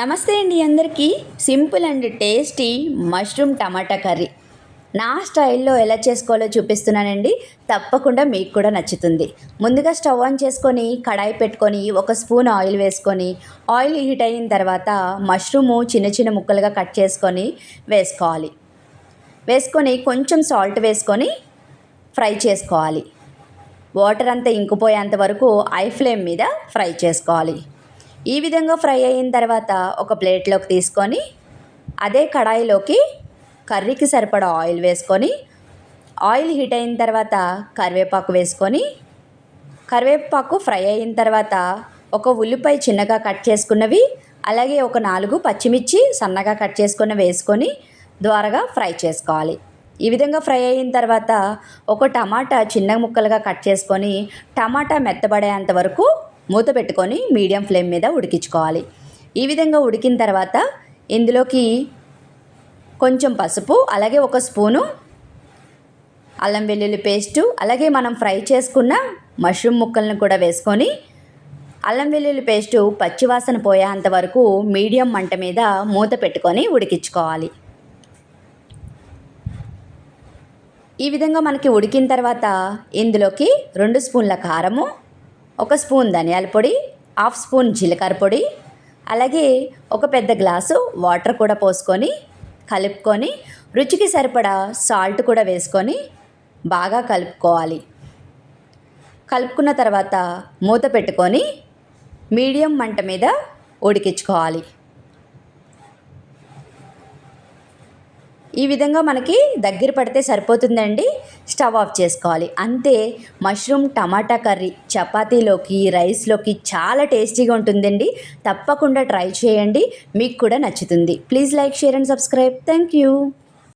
నమస్తే అండి అందరికీ. Simple and tasty mushroom tomato curry. నా స్టైల్లో ఎలా చేసుకోవాలో చూపిస్తున్నానండి. తప్పకుండా మీకు కూడా నచ్చుతుంది. ముందుగా స్టవ్ ఆన్ చేసుకొని కడాయి పెట్టుకొని ఒక స్పూన్ ఆయిల్ వేసుకొని ఆయిల్ హీట్ అయిన తర్వాత మష్రూము చిన్న చిన్న ముక్కలుగా కట్ చేసుకొని వేసుకోవాలి. వేసుకొని కొంచెం సాల్ట్ వేసుకొని ఫ్రై చేసుకోవాలి. వాటర్ అంతా ఇంకిపోయేంత వరకు ఐ ఫ్లేమ్ మీద ఫ్రై చేసుకోవాలి. ఈ విధంగా ఫ్రై అయిన తర్వాత ఒక ప్లేట్లోకి తీసుకొని అదే కడాయిలోకి కర్రీకి సరిపడా ఆయిల్ వేసుకొని ఆయిల్ హీట్ అయిన తర్వాత కరివేపాకు వేసుకొని కరివేపాకు ఫ్రై అయిన తర్వాత ఒక ఉల్లిపాయ చిన్నగా కట్ చేసుకున్నవి అలాగే ఒక నాలుగు పచ్చిమిర్చి సన్నగా కట్ చేసుకున్న వేసుకొని ద్వారగా ఫ్రై చేసుకోవాలి. ఈ విధంగా ఫ్రై అయిన తర్వాత ఒక టమాటా చిన్న ముక్కలుగా కట్ చేసుకొని టమాటా మెత్తబడేంత వరకు మూత పెట్టుకొని మీడియం ఫ్లేమ్ మీద ఉడికించుకోవాలి. ఈ విధంగా ఉడికిన తర్వాత ఇందులోకి కొంచెం పసుపు అలాగే ఒక స్పూను అల్లం వెల్లుల్లి పేస్టు అలాగే మనం ఫ్రై చేసుకున్న మష్రూమ్ ముక్కలను కూడా వేసుకొని అల్లం వెల్లుల్లి పేస్టు పచ్చివాసన పోయేంత వరకు మీడియం మంట మీద మూత పెట్టుకొని ఉడికించుకోవాలి. ఈ విధంగా మనకి ఉడికిన తర్వాత ఇందులోకి రెండు స్పూన్ల కారము ఒక స్పూన్ ధనియాల పొడి హాఫ్ స్పూన్ జీలకర్ర పొడి అలాగే ఒక పెద్ద గ్లాసు వాటర్ కూడా పోసుకొని కలుపుకొని రుచికి సరిపడా సాల్ట్ కూడా వేసుకొని బాగా కలుపుకోవాలి. కలుపుకున్న తర్వాత మూత పెట్టుకొని మీడియం మంట మీద ఉడికించుకోవాలి. ఈ విధంగా మనకి దగ్గర పడితే సరిపోతుందండి. స్టవ్ ఆఫ్ చేసుకోవాలి. అంతే మష్రూమ్ టమాటా కర్రీ చపాతీలోకి రైస్లోకి చాలా టేస్టీగా ఉంటుందండి. తప్పకుండా ట్రై చేయండి. మీకు కూడా నచ్చుతుంది. Please like share and subscribe. Thank you.